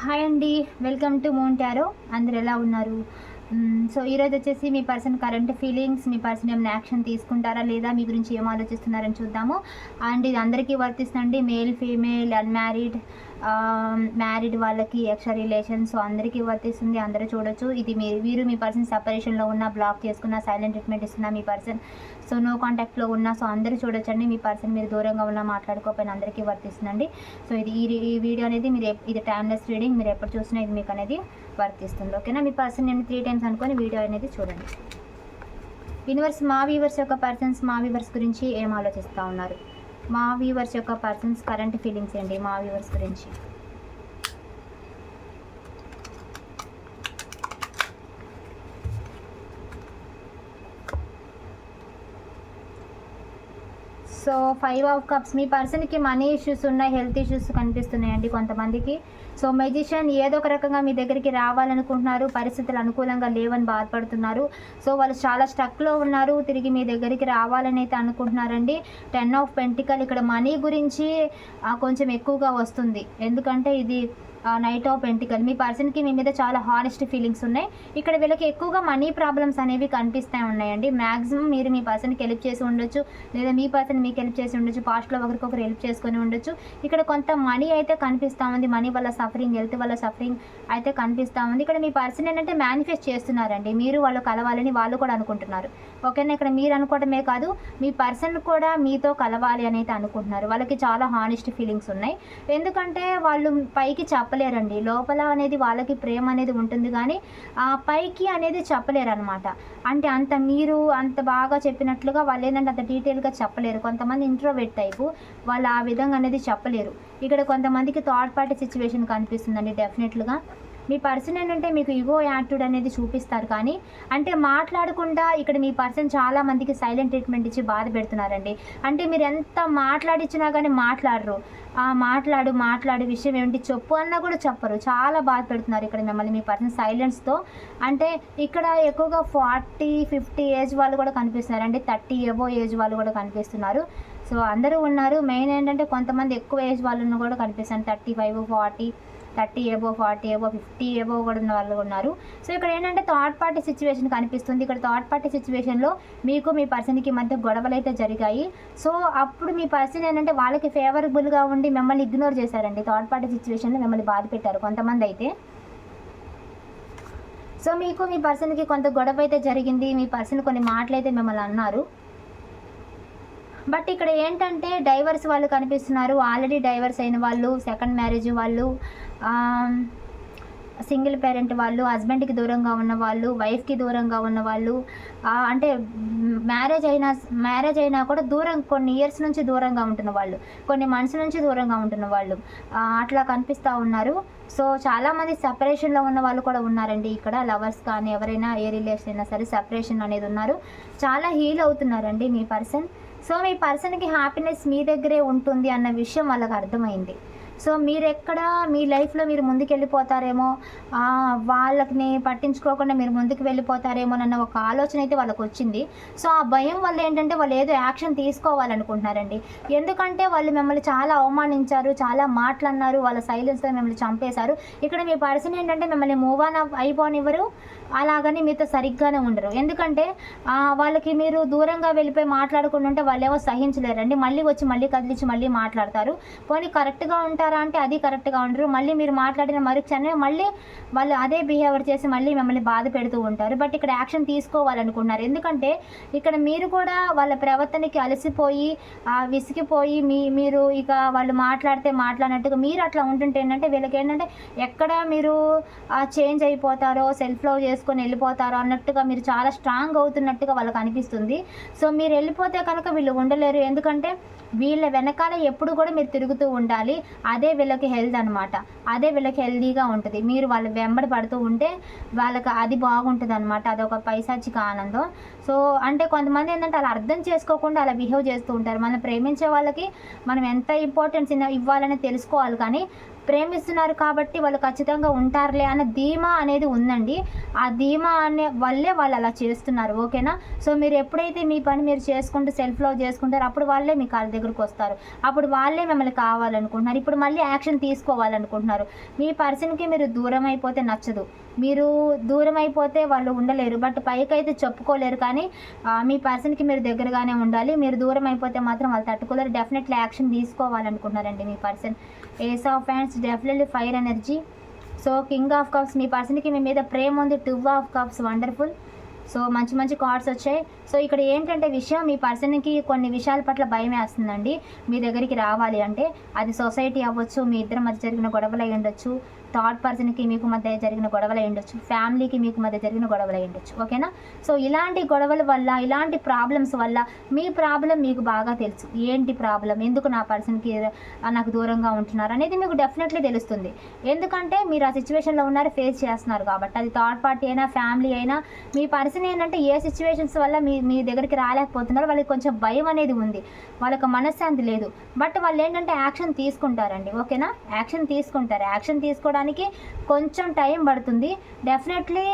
Hi అండి. Welcome to మౌంటారో అందరు ఎలా ఉన్నారు? సో ఈరోజు వచ్చేసి మీ పర్సన్ కరెంట్ ఫీలింగ్స్ మీ పర్సన్ ఏమైనా యాక్షన్ తీసుకుంటారా లేదా మీ గురించి ఏం ఆలోచిస్తున్నారని చూద్దాము. అండ్ ఇది అందరికీ వర్తిస్తుంది మేల్ ఫీమేల్ అన్మ్యారీడ్ మ్యారీడ్ వాళ్ళకి ఎక్స్ట్రా రిలేషన్ సో అందరికీ వర్తిస్తుంది. అందరూ చూడొచ్చు. ఇది మీ వీరు మీ పర్సన్ సపరేషన్లో ఉన్న బ్లాక్ చేసుకున్న సైలెంట్ ట్రీట్మెంట్ ఇస్తున్న మీ పర్సన్ సో నో కాంటాక్ట్లో ఉన్న సో అందరూ చూడొచ్చండి. మీ పర్సన్ మీరు దూరంగా ఉన్న మాట్లాడుకోపోయిన అందరికీ వర్తిస్తుందండి. సో ఇది ఈ వీడియో అనేది మీరు ఇది టైమ్లెస్ రీడింగ్ మీరు ఎప్పుడు చూసినా ఇది మీకు అనేది వర్తిస్తుంది. ఓకేనా మీ పర్సన్ నేను త్రీ టైమ్స్ అనుకొని వీడియో అనేది చూడండి. యూనివర్స్ మా వీవర్స్ యొక్క పర్సన్స్ మా వీవర్స్ గురించి ఏం ఆలోచిస్తూ ఉన్నారు? మా వ్యూవర్స్ యొక్క పర్సన్స్ కరెంట్ ఫీలింగ్స్ ఏంటి? మా వ్యూవర్స్ గురించి. సో ఫైవ్ ఆఫ్ కప్స్ మీ పర్సన్కి మనీ ఇష్యూస్ ఉన్నాయి హెల్త్ ఇష్యూస్ కనిపిస్తున్నాయండి కొంతమందికి. సో మెజిషియన్ ఏదో ఒక రకంగా మీ దగ్గరికి రావాలనుకుంటున్నారు పరిస్థితులు అనుకూలంగా లేవని బాధపడుతున్నారు. సో వాళ్ళు చాలా స్టక్లో ఉన్నారు తిరిగి మీ దగ్గరికి రావాలని అయితే అనుకుంటున్నారండి. టెన్ ఆఫ్ పెంటికల్ ఇక్కడ మనీ గురించి కొంచెం ఎక్కువగా వస్తుంది. ఎందుకంటే ఇది నైట్ ఆఫ్ పెంటికల్ మీ పర్సన్కి మీ మీద చాలా హానెస్ట్ ఫీలింగ్స్ ఉన్నాయి. ఇక్కడ వీళ్ళకి ఎక్కువగా మనీ ప్రాబ్లమ్స్ అనేవి కనిపిస్తూ ఉన్నాయండి. మ్యాక్సిమం మీరు మీ పర్సన్కి హెల్ప్ చేసి ఉండొచ్చు. లేదా మీ పర్సన్ మీకు హెల్ప్ చేసి ఉండొచ్చు. పాస్ట్లో ఒకరికొకరు హెల్ప్ చేసుకొని ఉండొచ్చు. ఇక్కడ కొంత మనీ అయితే కనిపిస్తూ ఉంది. మనీ వల్ల సఫరింగ్ హెల్త్ వల్ల సఫరింగ్ అయితే కనిపిస్తూ ఉంది. ఇక్కడ మీ పర్సన్ ఏంటంటే మేనిఫెస్ట్ చేస్తున్నారండి. మీరు వాళ్ళు కలవాలని వాళ్ళు కూడా అనుకుంటున్నారు. ఓకేనా? ఇక్కడ మీరు అనుకోవడమే కాదు. మీ పర్సన్ కూడా మీతో కలవాలి అని అయితే అనుకుంటున్నారు. వాళ్ళకి చాలా హానెస్ట్ ఫీలింగ్స్ ఉన్నాయి. ఎందుకంటే వాళ్ళు పైకి చెప్ప చెప్పలేరండి. లోపల అనేది వాళ్ళకి ప్రేమ అనేది ఉంటుంది కానీ ఆ పైకి అనేది చెప్పలేరు అనమాట అంటే అంత మీరు అంత బాగా చెప్పినట్లుగా వాళ్ళు ఏంటంటే అంత డీటెయిల్గా చెప్పలేరు. కొంతమంది ఇంట్రోవెట్ టైపు వాళ్ళు ఆ విధంగా అనేది చెప్పలేరు. ఇక్కడ కొంతమందికి థర్డ్ పార్టీ సిచ్యువేషన్ కనిపిస్తుందండి డెఫినెట్లుగా మీ పర్సన్ ఏంటంటే మీకు ఇగో యాటిట్యూడ్ అనేది చూపిస్తారు కానీ అంటే మాట్లాడకుండా ఇక్కడ మీ పర్సన్ చాలా మందికి సైలెంట్ ట్రీట్మెంట్ ఇచ్చి బాధ పెడుతున్నారండి. అంటే మీరు ఎంత మాట్లాడిచ్చినా కానీ మాట్లాడరు. ఆ మాట్లాడు మాట్లాడు విషయం ఏమిటి చెప్పు అన్నా కూడా చెప్పరు. చాలా బాధ పెడుతున్నారు ఇక్కడ మిమ్మల్ని మీ పర్సన్ సైలెన్స్తో అంటే ఇక్కడ ఎక్కువగా ఫార్టీ ఫిఫ్టీ ఏజ్ వాళ్ళు కూడా కనిపిస్తున్నారు అంటే థర్టీ ఎబో ఏజ్ వాళ్ళు కూడా కనిపిస్తున్నారు. సో అందరూ ఉన్నారు. మెయిన్ ఏంటంటే కొంతమంది ఎక్కువ ఏజ్ వాళ్ళు కూడా కనిపిస్తారు thirty five forty thirty above forty above fifty above కూడా ఉన్న వాళ్ళు ఉన్నారు. సో ఇక్కడ ఏంటంటే థర్డ్ పార్టీ సిచ్యువేషన్ కనిపిస్తుంది. ఇక్కడ థర్డ్ పార్టీ సిచ్యువేషన్లో మీకు మీ పర్సన్కి మధ్య గొడవలు అయితే జరిగాయి. సో అప్పుడు మీ పర్సన్ ఏంటంటే వాళ్ళకి ఫేవరబుల్గా ఉండి మిమ్మల్ని ఇగ్నోర్ చేశారండి. థర్డ్ పార్టీ సిచ్యువేషన్లో మిమ్మల్ని బాధ పెట్టారు కొంతమంది అయితే. సో మీకు మీ పర్సన్కి కొంత గొడవ అయితే జరిగింది. మీ పర్సన్ కొన్ని మాటలు అయితే మిమ్మల్ని అన్నారు. బట్ ఇక్కడ ఏంటంటే డైవర్స్ వాళ్ళు కనిపిస్తున్నారు. ఆల్రెడీ డైవర్స్ అయిన వాళ్ళు సెకండ్ మ్యారేజ్ వాళ్ళు సింగిల్ పేరెంట్ వాళ్ళు హస్బెండ్కి దూరంగా ఉన్న వాళ్ళు వైఫ్కి దూరంగా ఉన్న వాళ్ళు అంటే మ్యారేజ్ అయినా మ్యారేజ్ అయినా కూడా దూరం కొన్ని ఇయర్స్ నుంచి దూరంగా ఉంటున్న వాళ్ళు కొన్ని మంత్స్ నుంచి దూరంగా ఉంటున్న వాళ్ళు అట్లా కనిపిస్తూ ఉన్నారు. సో చాలామంది సపరేషన్లో ఉన్న వాళ్ళు కూడా ఉన్నారండి ఇక్కడ. లవర్స్ కానీ ఎవరైనా ఏ రిలేషన్ అయినా సరే సపరేషన్ అనేది ఉన్నారు. చాలా హీల్ అవుతున్నారండి మీ పర్సన్ సో మీ పర్సన్కి హ్యాపీనెస్ మీ దగ్గరే ఉంటుంది అన్న విషయం వాళ్ళకి అర్థమైంది. సో మీరు ఎక్కడ మీ లైఫ్లో మీరు ముందుకు వెళ్ళిపోతారేమో వాళ్ళని పట్టించుకోకుండా మీరు ముందుకు వెళ్ళిపోతారేమో అన్న ఒక ఆలోచన అయితే వాళ్ళకి వచ్చింది సో ఆ భయం వల్ల ఏంటంటే వాళ్ళు ఏదో యాక్షన్ తీసుకోవాలనుకుంటున్నారండి. ఎందుకంటే వాళ్ళు మిమ్మల్ని చాలా అవమానించారు చాలా మాటలు అన్నారు వాళ్ళ సైలెన్స్లో మిమ్మల్ని చంపేశారు. ఇక్కడ మీ పర్సన్ ఏంటంటే మిమ్మల్ని మూవ్ ఆన్ అయిపోనివ్వరు అలాగని మీతో సరిగ్గానే ఉండరు. ఎందుకంటే వాళ్ళకి మీరు దూరంగా వెళ్ళిపోయి మాట్లాడకుండా ఉంటే వాళ్ళు ఏమో సహించలేరండి. మళ్ళీ వచ్చి మళ్ళీ కదిలించి మళ్ళీ మాట్లాడతారు. పోనీ కరెక్ట్గా ఉంటారు అంటే అది కరెక్ట్గా ఉండరు. మళ్ళీ మీరు మాట్లాడిన మరుక్షణమే మళ్ళీ వాళ్ళు అదే బిహేవియర్ చేసి మళ్ళీ మిమ్మల్ని బాధ పెడుతూ ఉంటారు. బట్ ఇక్కడ యాక్షన్ తీసుకోవాలనుకుంటున్నారు. ఎందుకంటే ఇక్కడ మీరు కూడా వాళ్ళ ప్రవర్తనకి అలసిపోయి విసిగిపోయి మీ మీరు ఇక వాళ్ళు మాట్లాడితే మాట్లాడినట్టుగా మీరు అట్లా ఉంటుంటే ఏంటంటే వీళ్ళకి ఏంటంటే ఎక్కడ మీరు చేంజ్ అయిపోతారో సెల్ఫ్ లవ్ చేసుకొని వెళ్ళిపోతారో అన్నట్టుగా మీరు చాలా స్ట్రాంగ్ అవుతున్నట్టుగా వాళ్ళకి అనిపిస్తుంది. సో మీరు వెళ్ళిపోతే కనుక వీళ్ళు ఉండలేరు. ఎందుకంటే వీళ్ళ వెనకాల ఎప్పుడు కూడా మీరు తిరుగుతూ ఉండాలి. అదే వీళ్ళకి హెల్త్ అనమాట అదే వీళ్ళకి హెల్తీగా ఉంటుంది. మీరు వాళ్ళ వెంబడి పడుతూ ఉంటే వాళ్ళకి అది బాగుంటుంది అనమాట అదొక పైశాచిక ఆనందం. సో అంటే కొంతమంది ఏంటంటే అలా అర్థం చేసుకోకుండా అలా బిహేవ్ చేస్తూ ఉంటారు. మనం ప్రేమించే వాళ్ళకి మనం ఎంత ఇంపార్టెన్స్ ఇవ్వాలని తెలుసుకోవాలి కానీ ప్రేమిస్తున్నారు కాబట్టి వాళ్ళు ఖచ్చితంగా ఉంటారులే అన్న ధీమా అనేది ఉందండి. ఆ ధీమా అనే వల్లే వాళ్ళు అలా చేస్తున్నారు ఓకేనా? సో మీరు ఎప్పుడైతే మీ పని మీరు చేసుకుంటూ సెల్ఫ్ లవ్ చేసుకుంటారో అప్పుడు వాళ్ళే మీ కాళ్ళ దగ్గరకు వస్తారు. అప్పుడు వాళ్ళే మిమ్మల్ని కావాలనుకుంటున్నారు. ఇప్పుడు మళ్ళీ యాక్షన్ తీసుకోవాలనుకుంటున్నారు. మీ పర్సన్కి మీరు దూరం అయిపోతే నచ్చదు. మీరు దూరం అయిపోతే వాళ్ళు ఉండలేరు. బట్ పైకి అయితే చెప్పుకోలేరు కానీ మీ పర్సన్కి మీరు దగ్గరగానే ఉండాలి. మీరు దూరం అయిపోతే మాత్రం వాళ్ళు తట్టుకోలేరు. డెఫినెట్లీ యాక్షన్ తీసుకోవాలనుకున్నారండి మీ person. Ace of hands definitely fire energy so king of cups మీ పర్సన్కి మీ మీద ప్రేమ ఉంది. Two of cups wonderful so మంచి మంచి కార్డ్స్ వచ్చాయి. సో ఇక్కడ ఏంటంటే విషయం మీ పర్సన్కి కొన్ని విషయాల పట్ల భయం వేస్తుందండి. మీ దగ్గరికి రావాలి అంటే అది సొసైటీ అవ్వచ్చు మీ ఇద్దరి మధ్య జరిగిన గొడవలు అయి ఉండొచ్చు థర్డ్ పర్సన్కి మీకు మధ్య జరిగిన గొడవలు ఉండొచ్చు. ఫ్యామిలీకి మీకు మధ్య జరిగిన గొడవలు ఉండొచ్చు. ఓకేనా సో ఇలాంటి గొడవల వల్ల ఇలాంటి ప్రాబ్లమ్స్ వల్ల మీ ప్రాబ్లం మీకు బాగా తెలుసు. ఏంటి ప్రాబ్లం ఎందుకు నా పర్సన్కి నాకు దూరంగా ఉంటున్నారు అనేది మీకు డెఫినెట్లీ తెలుస్తుంది. ఎందుకంటే మీరు ఆ సిచ్యువేషన్లో ఉన్నారు ఫేస్ చేస్తున్నారు కాబట్టి. అది థర్డ్ పార్టీ అయినా ఫ్యామిలీ అయినా మీ పర్సన్ ఏంటంటే ఏ సిచ్యువేషన్స్ వల్ల మీ మీ దగ్గరికి రాలేకపోతున్నారు వాళ్ళకి కొంచెం భయం అనేది ఉంది. వాళ్ళకి మనశ్శాంతి లేదు. బట్ వాళ్ళు ఏంటంటే యాక్షన్ తీసుకుంటారండి. ఓకేనా యాక్షన్ తీసుకుంటారు. యాక్షన్ తీసుకోవడం రావడానికి కొంచెం టైం పడుతుంది. డెఫినెట్లీ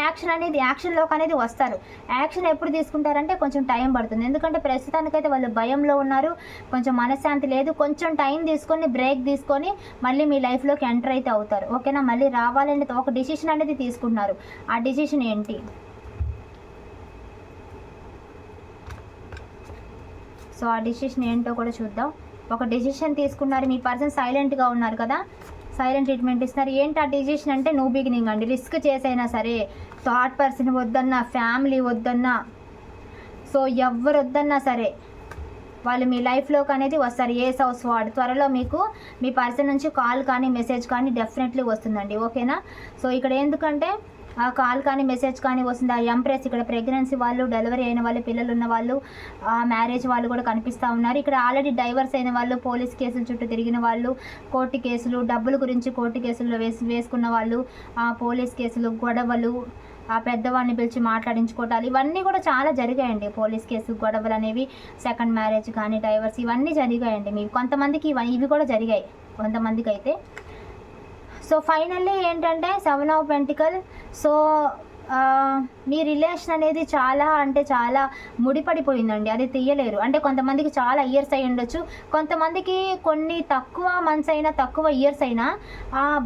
యాక్షన్ అనేది యాక్షన్లోకి అనేది వస్తారు. యాక్షన్ ఎప్పుడు తీసుకుంటారంటే కొంచెం టైం పడుతుంది. ఎందుకంటే ప్రస్తుతానికైతే వాళ్ళు భయంలో ఉన్నారు. కొంచెం మనశ్శాంతి లేదు. కొంచెం టైం తీసుకొని బ్రేక్ తీసుకొని మళ్ళీ మీ లైఫ్లోకి ఎంటర్ అయితే అవుతారు. ఓకేనా? మళ్ళీ రావాలని ఒక డిసిషన్ అనేది తీసుకుంటున్నారు. ఆ డిసిషన్ ఏంటి? సో ఆ డిసిషన్ ఏంటో కూడా చూద్దాం. ఒక డిసిషన్ తీసుకున్నారు. మీ పర్సన్ సైలెంట్గా ఉన్నారు కదా. సైలెంట్ ట్రీట్మెంట్ ఇస్తున్నారు ఏంటి ఆ డిసిషన్ అంటే నో బిగినింగ్ అండి. రిస్క్ చేసైనా సరే థర్డ్ పర్సన్ వద్దన్నా ఫ్యామిలీ వద్దన్నా సో ఎవరు వద్దన్నా సరే వాళ్ళు మీ లైఫ్లోకి అనేది వస్తారు. ఏ సౌస్ వార్డ్ త్వరలో మీకు మీ పర్సన్ నుంచి కాల్ కానీ మెసేజ్ కానీ డెఫినెట్లీ వస్తుందండి. ఓకేనా సో ఇక్కడ ఎందుకంటే ఆ కాల్ కానీ మెసేజ్ కానీ వస్తుంది. ఆ ఎంప్రెస్ ఇక్కడ ప్రెగ్నెన్సీ వాళ్ళు డెలివరీ అయిన వాళ్ళు పిల్లలు ఉన్న వాళ్ళు ఆ మ్యారేజ్ వాళ్ళు కూడా కనిపిస్తూ ఉన్నారు. ఇక్కడ ఆల్రెడీ డైవర్స్ అయిన వాళ్ళు పోలీస్ కేసుల చుట్టూ తిరిగిన వాళ్ళు కోర్టు కేసులు డబ్బుల గురించి కోర్టు కేసులు వేసి వేసుకున్న వాళ్ళు ఆ పోలీస్ కేసులు గొడవలు ఆ పెద్దవాడిని పిలిచి మాట్లాడించుకోవటాలు ఇవన్నీ కూడా చాలా జరిగాయండి. పోలీస్ కేసు గొడవలు అనేవి సెకండ్ మ్యారేజ్ కానీ డైవర్స్ ఇవన్నీ జరిగాయండి. మీ కొంతమందికి ఇవి కూడా జరిగాయి. కొంతమందికి అయితే సో ఫైనల్లీ ఏంటంటే సెవెన్ ఆఫ్ పెంటికల్ సో మీ రిలేషన్ అనేది చాలా అంటే చాలా ముడిపడిపోయిందండి. అది తీయలేరు. అంటే కొంతమందికి చాలా ఇయర్స్ అయి ఉండొచ్చు. కొంతమందికి కొన్ని తక్కువ మంత్స్ అయినా తక్కువ ఇయర్స్ అయినా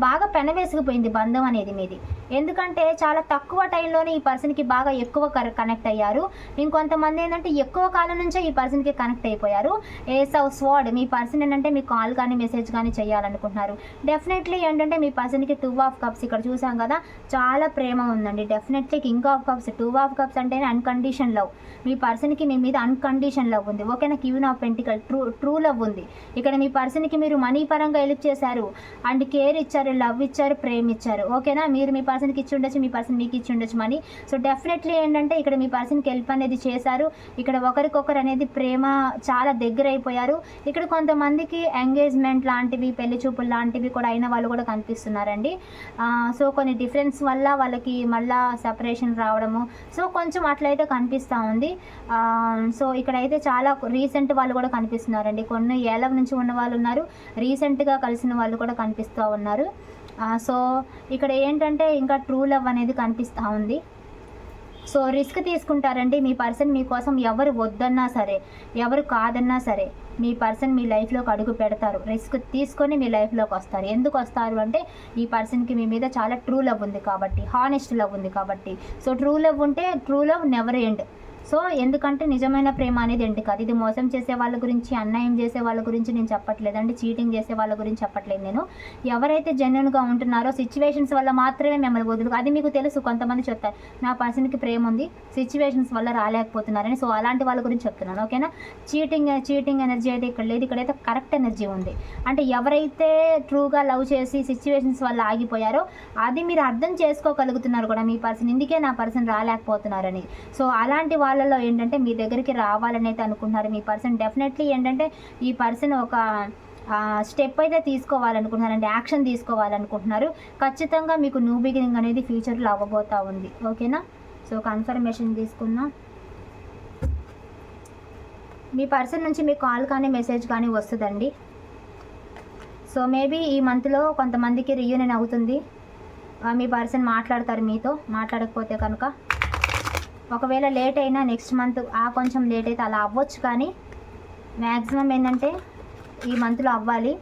బాగా పెనవేసుకుపోయింది బంధం అనేది మీది. ఎందుకంటే చాలా తక్కువ టైంలోనే ఈ పర్సన్కి బాగా ఎక్కువ కనెక్ట్ అయ్యారు. ఇంకొంతమంది ఏంటంటే ఎక్కువ కాలం నుంచే ఈ పర్సన్కి కనెక్ట్ అయిపోయారు. ఏస్ ఆఫ్ స్వాడ్ మీ పర్సన్ ఏంటంటే మీ కాల్ కానీ మెసేజ్ కానీ చేయాలనుకుంటున్నారు. డెఫినెట్లీ ఏంటంటే మీ పర్సన్కి టూ ఆఫ్ కప్స్ ఇక్కడ చూసాం కదా చాలా ప్రేమ ఉందండి. Definitely king of cups two of cups అంటేనే అన్కండిషన్ లవ్ మీ పర్సన్కి మీ మీద అన్కండిషన్ లవ్ ఉంది. ఓకేనా? Queen of pentacle true true love ఉంది. ఇక్కడ మీ పర్సన్కి మీరు మనీ పరంగా హెల్ప్ చేశారు. అండ్ కేర్ ఇచ్చారు లవ్ ఇచ్చారు ప్రేమ ఇచ్చారు ఓకేనా? మీరు మీ పర్సన్కి ఇచ్చి ఉండొచ్చు మీ పర్సన్ మీకు ఇచ్చి ఉండొచ్చు మనీ. సో డెఫినెట్లీ ఏంటంటే ఇక్కడ మీ పర్సన్కి హెల్ప్ అనేది చేశారు. ఇక్కడ ఒకరికొకరు అనేది ప్రేమ చాలా దగ్గర అయిపోయారు ఇక్కడ కొంతమందికి ఎంగేజ్మెంట్ లాంటివి పెళ్ళి చూపులు లాంటివి కూడా అయిన వాళ్ళు కూడా కనిపిస్తున్నారండి. సో కొన్ని డిఫరెన్స్ వల్ల వాళ్ళకి మళ్ళా సపరేషన్ రావడము. సో కొంచెం అట్లయితే కనిపిస్తూ ఉంది. సో ఇక్కడైతే చాలా రీసెంట్ వాళ్ళు కూడా కనిపిస్తున్నారండి. కొన్ని ఏళ్ళ నుంచి ఉన్న వాళ్ళు ఉన్నారు. రీసెంట్గా కలిసిన వాళ్ళు కూడా కనిపిస్తూ ఉన్నారు. సో ఇక్కడ ఏంటంటే ఇంకా ట్రూ లవ్ అనేది కనిపిస్తూ ఉంది. సో రిస్క్ తీసుకుంటారండి. మీ పర్సన్ మీకోసం ఎవరు వద్దన్నా సరే ఎవరు కాదన్నా సరే మీ పర్సన్ మీ లైఫ్లోకి అడుగు పెడతారు. రిస్క్ తీసుకొని మీ లైఫ్లోకి వస్తారు. ఎందుకు వస్తారు అంటే ఈ పర్సన్కి మీ మీద చాలా ట్రూ లవ్ ఉంది కాబట్టి హానెస్ట్ లవ్ ఉంది కాబట్టి. సో ట్రూ లవ్ ఉంటే true love never end so ఎందుకంటే నిజమైన ప్రేమ అనేది ఏంటి కాదు? ఇది మోసం చేసే వాళ్ళ గురించి అన్యాయం చేసే వాళ్ళ గురించి నేను చెప్పట్లేదండి. చీటింగ్ చేసే వాళ్ళ గురించి చెప్పట్లేదు నేను. ఎవరైతే జెన్యున్గా ఉంటున్నారో సిచ్యువేషన్స్ వల్ల మాత్రమే మిమ్మల్ని వదులు అది మీకు తెలుసు కొంతమంది చెప్తారు నా పర్సన్కి ప్రేమ ఉంది సిచ్యువేషన్స్ వల్ల రాలేకపోతున్నారని సో అలాంటి వాళ్ళ గురించి చెప్తున్నాను ఓకేనా? చీటింగ్ చీటింగ్ ఎనర్జీ అయితే ఇక్కడ లేదు ఇక్కడైతే కరెక్ట్ ఎనర్జీ ఉంది. అంటే ఎవరైతే ట్రూగా లవ్ చేసి సిచ్యువేషన్స్ వల్ల ఆగిపోయారో అది మీరు అర్థం చేసుకోగలుగుతున్నారు కూడా మీ పర్సన్. ఇందుకే నా పర్సన్ రాలేకపోతున్నారని. సో అలాంటి వాళ్ళలో ఏంటంటే మీ దగ్గరికి రావాలని అయితే అనుకుంటున్నారు. మీ పర్సన్ డెఫినెట్లీ ఏంటంటే ఈ పర్సన్ ఒక స్టెప్ అయితే తీసుకోవాలనుకుంటున్నారండి యాక్షన్ తీసుకోవాలనుకుంటున్నారు. ఖచ్చితంగా మీకు న్యూ బిగినింగ్ అనేది ఫ్యూచర్లో అవ్వబోతూ ఉంది. ఓకేనా? సో కన్ఫర్మేషన్ తీసుకుందాం. మీ పర్సన్ నుంచి మీ కాల్ కానీ మెసేజ్ కానీ వస్తుందండి. సో మేబీ ఈ మంత్లో కొంతమందికి రియూనియన్ అవుతుంది. మీ పర్సన్ మాట్లాడతారు మీతో మాట్లాడకపోతే కనుక. ఒకవేళ లేట్ అయినా నెక్స్ట్ మంత్ ఆ కొంచెం లేట్ అయితే అలా అవ్వచ్చు కానీ మ్యాక్సిమం ఏంటంటే ఈ మంత్లో అవ్వాలి.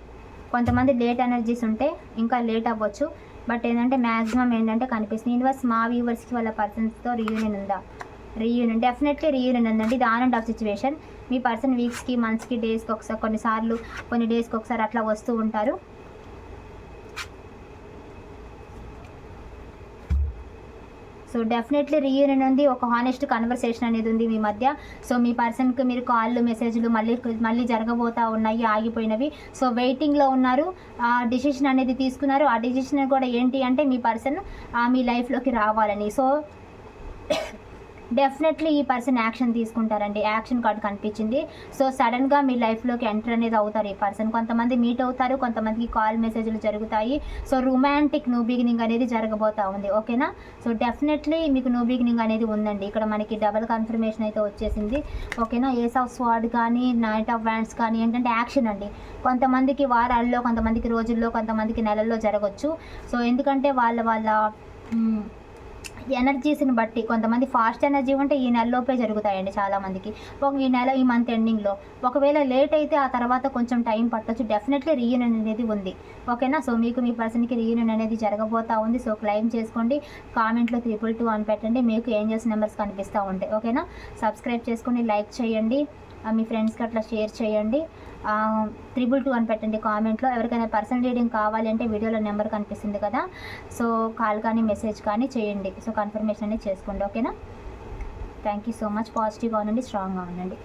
కొంతమంది లేట్ ఎనర్జీస్ ఉంటే ఇంకా లేట్ అవ్వచ్చు. బట్ ఏంటంటే మ్యాక్సిమం ఏంటంటే కనిపిస్తుంది. యూనివర్స్ మా వ్యూవర్స్కి వాళ్ళ పర్సన్స్తో రీయూనియన్ ఉందా? రీయూనియన్ డెఫినెట్లీ రీయూనియన్ ఉందండి. ఇది ఆన్ అండ్ ఆఫ్ సిచ్యువేషన్ మీ పర్సన్ వీక్స్కి మంత్స్కి డేస్కి ఒకసారి కొన్నిసార్లు కొన్ని డేస్కి ఒకసారి అట్లా వస్తూ ఉంటారు. సో డెఫినెట్లీ రీయూనియన్ ఉంది. ఒక హానెస్ట్ కన్వర్సేషన్ అనేది ఉంది మీ మధ్య. సో మీ పర్సన్కి మీరు కాళ్ళు మెసేజ్లు మళ్ళీ మళ్ళీ జరగబోతా ఉన్నాయి ఆగిపోయినవి. సో వెయిటింగ్లో ఉన్నారు. ఆ డిసిషన్ అనేది తీసుకున్నారు. ఆ డిసిషన్ కూడా ఏంటి అంటే మీ పర్సన్ మీ లైఫ్లోకి రావాలని. సో డెఫినెట్లీ ఈ పర్సన్ యాక్షన్ తీసుకుంటారండి. యాక్షన్ కార్డ్ కనిపించింది. సో సడన్గా మీ లైఫ్లోకి ఎంటర్ అనేది అవుతారు ఈ పర్సన్ కొంతమంది మీట్ అవుతారు కొంతమందికి కాల్ మెసేజ్లు జరుగుతాయి. సో రొమాంటిక్ న్యూ బిగినింగ్ అనేది జరగబోతా ఉంది. ఓకేనా సో డెఫినెట్లీ మీకు న్యూ బిగినింగ్ అనేది ఉందండి. ఇక్కడ మనకి డబల్ కన్ఫర్మేషన్ అయితే వచ్చేసింది. ఓకేనా ఏస్ ఆఫ్ స్వాడ్ కానీ నైట్ ఆఫ్ వ్యాండ్స్ కానీ ఏంటంటే యాక్షన్ అండి. కొంతమందికి వారాల్లో కొంతమందికి రోజుల్లో కొంతమందికి నెలల్లో జరగచ్చు. సో ఎందుకంటే వాళ్ళ వాళ్ళ ఎనర్జీస్ని బట్టి కొంతమంది ఫాస్ట్ ఎనర్జీ ఉంటే ఈ నెలలోపే జరుగుతాయండి చాలామందికి. ఒక ఈ నెల ఈ మంత్ ఎండింగ్లో. ఒకవేళ లేట్ అయితే ఆ తర్వాత కొంచెం టైం పట్టొచ్చు. డెఫినెట్లీ రీయూనియన్ అనేది ఉంది. ఓకేనా? సో మీకు మీ పర్సన్కి రీయూనియన్ అనేది జరగబోతా ఉంది. సో క్లైమ్ చేసుకోండి. కామెంట్లో త్రిపుల్ టూ అని పెట్టండి. మీకు ఏంజల్స్ నెంబర్స్ కనిపిస్తూ ఉంటాయి. ఓకేనా? సబ్స్క్రైబ్ చేసుకొని లైక్ చేయండి. మీ ఫ్రెండ్స్కి అట్లా షేర్ చేయండి. త్రిబుల్ టూ అని పెట్టండి కామెంట్లో. ఎవరికైనా పర్సనల్ రీడింగ్ కావాలి అంటే వీడియోలో నెంబర్ కనిపిస్తుంది కదా. సో కాల్ కానీ మెసేజ్ కానీ చేయండి. సో కన్ఫర్మేషన్ అనేది చేసుకోండి. ఓకేనా? Thank you so much. పాజిటివ్గా ఉండండి స్ట్రాంగ్గా ఉండండి.